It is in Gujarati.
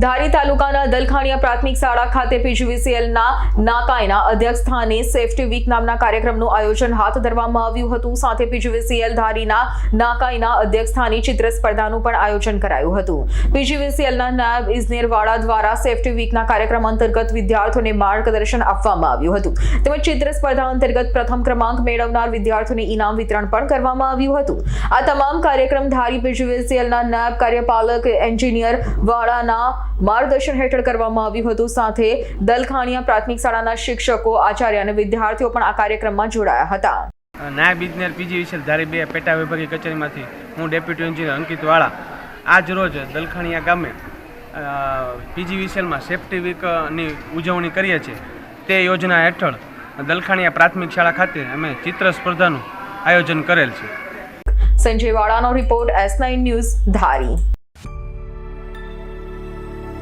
ધારી તાલુકાના દલખાણીયા પ્રાથમિક શાળા ખાતે પીજીવીસીએલના નાકાયના અધ્યક્ષ સ્થાને સેફટી વીક નામના કાર્યક્રમનું આયોજન હાથ ધરવામાં આવ્યું હતું. સાથે પીજીવીસીએલ ધારીના નાકાયના અધ્યક્ષ સ્થાને ચિત્ર સ્પર્ધાનું પણ આયોજન કરાયું હતું. પીજીવીસીએલના નાયબ ઇજનેર વાળા દ્વારા સેફટી વીકના કાર્યક્રમ અંતર્ગત વિદ્યાર્થીઓને માર્ગદર્શન આપવામાં આવ્યું હતું. તેમજ ચિત્ર સ્પર્ધા અંતર્ગત પ્રથમ ક્રમાંક મેળવનાર વિદ્યાર્થીઓને ઇનામ વિતરણ પણ કરવામાં આવ્યું હતું. આ તમામ કાર્યક્રમ ધારી પીજીવીસીએલના નાયબ કાર્યપાલક, એન્જિનિયર વાળાના માર્ગદર્શન હેઠળ કરવામાં આવ્યું હતું. સાથે દલખાણીયા પ્રાથમિક શાળાના શિક્ષકો આચાર્ય અને વિદ્યાર્થીઓ પણ આ કાર્યક્રમમાં જોડાયા હતા. નાયબ ઇજનેર પીજી વિશેલ ધારી બે પેટા વિભાગીય કચેરીમાંથી હું ડેપ્યુટી એન્જિનિયર અંકિત વાળા. આજ રોજ દલખાણીયા ગામે પીજી વિશેલમાં સેફ્ટી વીકની ઉજવણી કરીએ છીએ. તે યોજના હેઠળ દલખાણીયા પ્રાથમિક શાળા ખાતે અમે ચિત્ર સ્પર્ધાનું આયોજન કરેલ છે. Sanjay વાળાનો report S nine news Dhari.